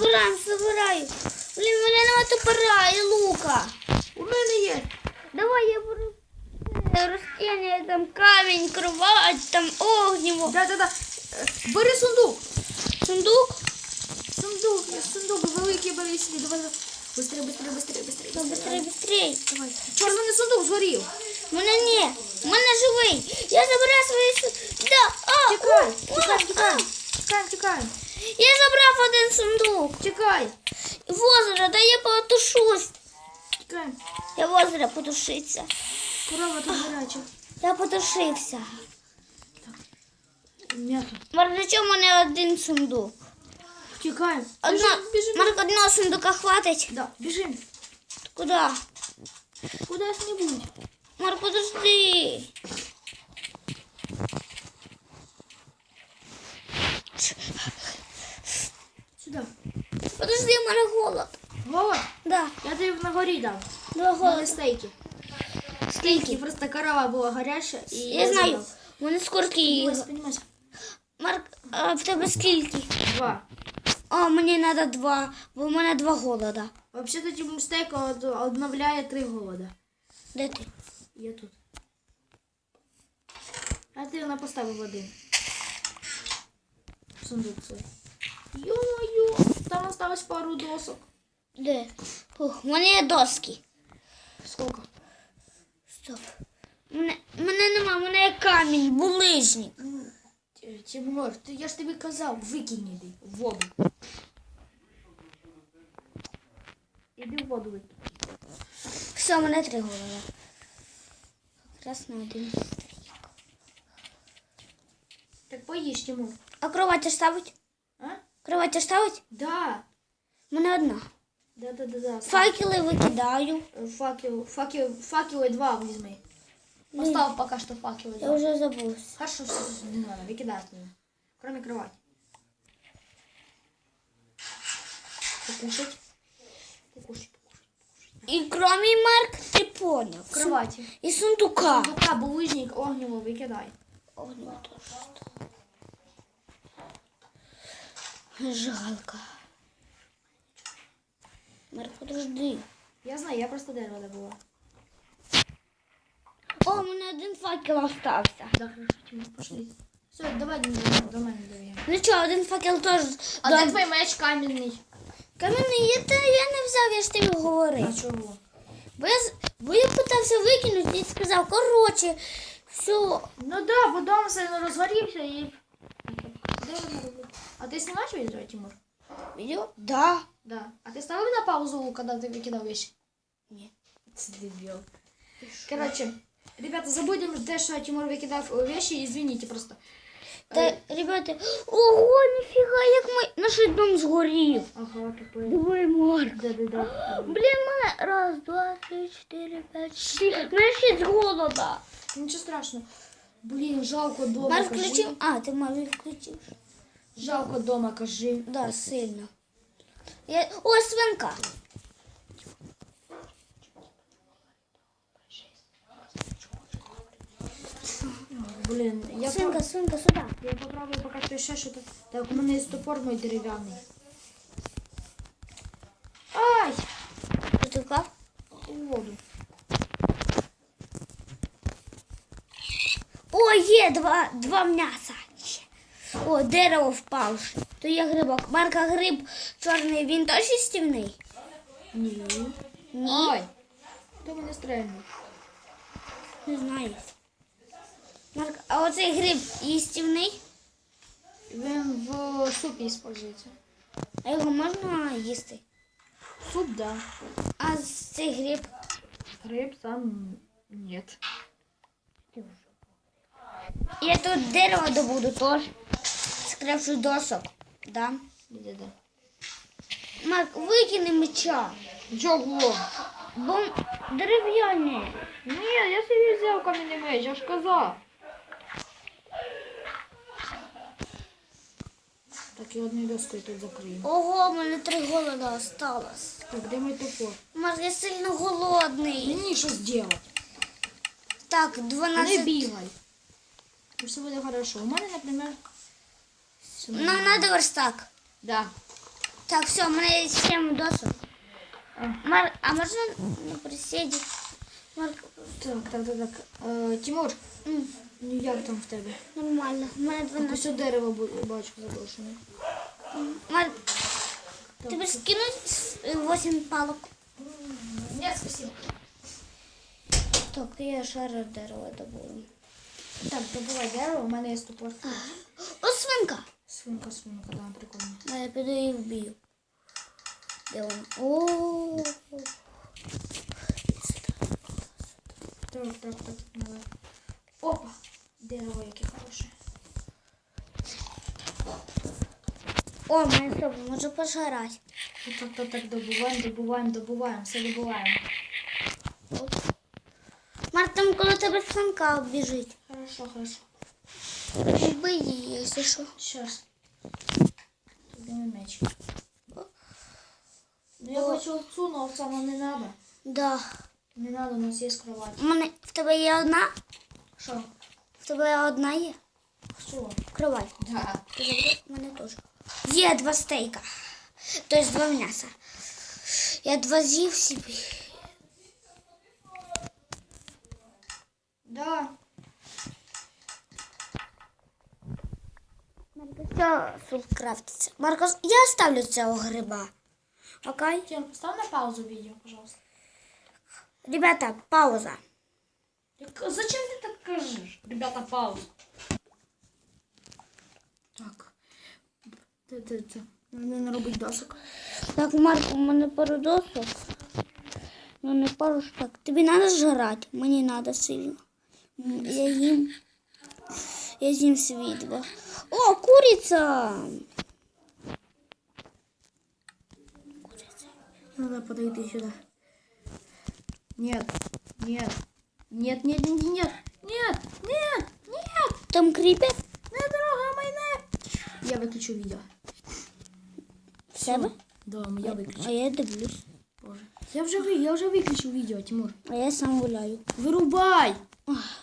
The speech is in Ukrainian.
Собираємо, собираю. Блін, в мене нема топора і лука. У мене є. Давай я беру е, ростіння, там камінь, кровать, там огніво. Да, да, да. Е, Бери сундук. Сундук? Сундук, є сундук великий бери сюди. Давай, давай. Быстрее, быстрее, быстрее, быстрее. Та быстрей, быстрей. Давай. Чорт, мене сундук згорів. В Мене ні, в мене живий. Я забрав свої су- Да, а, Тікай, о, тікай, а, тікай. а. Тікай, тікай. Я забрав один сундук. Тікай. В озеро, да я потушусь. Тікай. Я в озеро потушиться. Корова тут гаряча. Я потушився. Марк, для чого мене один сундук? Тікаємо. Одна, Біжим, біжим. Марк, одного сундука хватить? Да, біжим. Куди? Куда-нибудь. Марк, подожди. Сюди. Подожди, в мене голод. Голод. Да, Я тобі на горі дав. два Були стейки. Скільки? просто корова була гаряча і Я знаю. У мене скільки Піднімайся, Марк, а в тебе скільки? Два. А, мені треба два, бо в мене два голода. Взагалі тоді стейк од- обновляє три голода. Де ти? Я тут. А ти вона поставив один. Сундук свій. Йо-йо, там осталось пару досок. Де? Ух, в мене є доски. Сколько? Стоп. Мене, мене нема, в мене є камінь, булижник. Тимур, ти, я ж тобі казав, викинь іди в воду. Іди в воду викинь. Все, в мене три голода. Якраз на один. Так поїж, Тимур. А кровать ставить? А? Кровать ставить? Да. У мене одна. Да, да, да, да. Факели викидаю. Факел, факел, факелы два візьми. Постав пока что факелы Я два. вже забувся. Хорошо, все, не надо, выкидай от нее. Кроме кровати. Покушать. Покушать, покушать. І кромі Марк, ти поняв. Кровати. І сундука. Сундука, булыжник, огнево выкидай. Огню теж. Жалко. Марк, подожди. Я знаю, я просто дерево добыла. О, у мене один факел остався. Да, хорошо, Тимур, пошли. Все, давай до, до мене доведем. Ну що, один факел теж. А де твій меч каменний? Кам'яний, я, та, я не взяв, я ж тобі говорив. А чого? Бо я, з- бо я питався викинути і сказав, коротше, все. Ну да, бо дом сильно розгорівся і... Де вона робить? А ти знімаєш відео, Тимур? Відео? Да. Да. А ты ставил на паузу, когда ты выкидал вещи? Ні. Ты дебил. Короче, ребята, забудем те, що Тимур викидав вещи, извините просто. Та, ребята, ого, ніфіга, як ми, наш дом згорів. Ага, тупой. Диви, Марк. Да-да-да. Блін, мене раз, два, три, чотири, п'ять, шість. Мене шість голода. Ничего страшного. Блин, жалко дома, Марк кажи. включив. А, ти може включив. Жалко дома, кажи. Да, сильно. Я... О, свинка. Блин, я, Свинка, свинка, сюди. я попробую пока что еще что-то. Так, у меня есть топор мой деревянный. Ай! Що ти вклав? В воду. О, є два, два м'яса. О, дерево впавши. То є грибок. Марка гриб чорний, він теж їстівний? Ні. Ні. Ай! Хто мене стрельнув? Не знаю. Марк, а оцей гриб їстівний? Він в супі использується. А його можна їсти? Суп, да. А цей гриб? Гриб сам нет. Я тут дерево добуду теж. Скрепшу досок. Да. Да-да-да. Марк, викини меча. Чого? Бо дерев'яні. Ні, я собі взяв кам'яний меч, я ж казав. Так, і одною доскою тут закриємо. Ого, в мене три голода осталось. Так, де мій топор? Марк, я сильно голодний. Мені що зробити? Так, Не 12. бігай. Все буде хорошо. У мене, наприклад... Нам треба верстак. Да. Так, все, у мене є 7 досок. А. Мар... А можна на присіді? Марк... Так, так, так, так. Е, Тимур, М, ну як там в тебе? Нормально. У мене 12. Ось дерево бу- бачу заброшене. Мар... Тебе ж скинуть 8 палок. Ні, спасибо. Так, я шарю дерево добуду. Так, добувай дерево, у мене є ступор. О, свинка. Свинка, свинка, да, прикольно. А я піду її вб'ю. Де вона? О, Так, так, так, давай. Опа! Дерево яке хороше. О, мене треба, може пожарати. Так, так, так, так, добуваємо, добуваємо, добуваємо, все добуваємо. Коли тебе свинка біжить. Хорошо, хорошо. Вбий її, якщо що. Сейчас. Тобі меч. Ну, я хочу овцу, но овца нам не надо. Да. Не надо, у нас є кровать. У мене в тебе є одна? Що? В тебе одна є? Що? Кровать. Да. Ти забув? У мене теж. Є два стейка. Тобто два м'яса. Я два з'їв собі. Да. Що суп крафтиться? Марко, я ставлю цього гриба. Окей? Тем, поставь на паузу видео, пожалуйста. Ребята, пауза. Так, Зачем ты так кажешь? Ребята, пауза. Так. Ти, ти, ти. Не наробить досок. Так, Марко, у мене пару досок. Ну не пару штук. Тобі треба жрати? Мені треба сильно. Я їм. Я з'їм два. О, куриця! Надо подойти сюда. Нет, нет, нет, нет, нет, нет, нет, нет, нет, Там кріпер? не трогай мене. Я виключу відео. В себе? Да, я виключу. А я дивлюсь. Боже. Я вже, я вже виключив відео, Тимур. А я сам гуляю. Вирубай! Ах.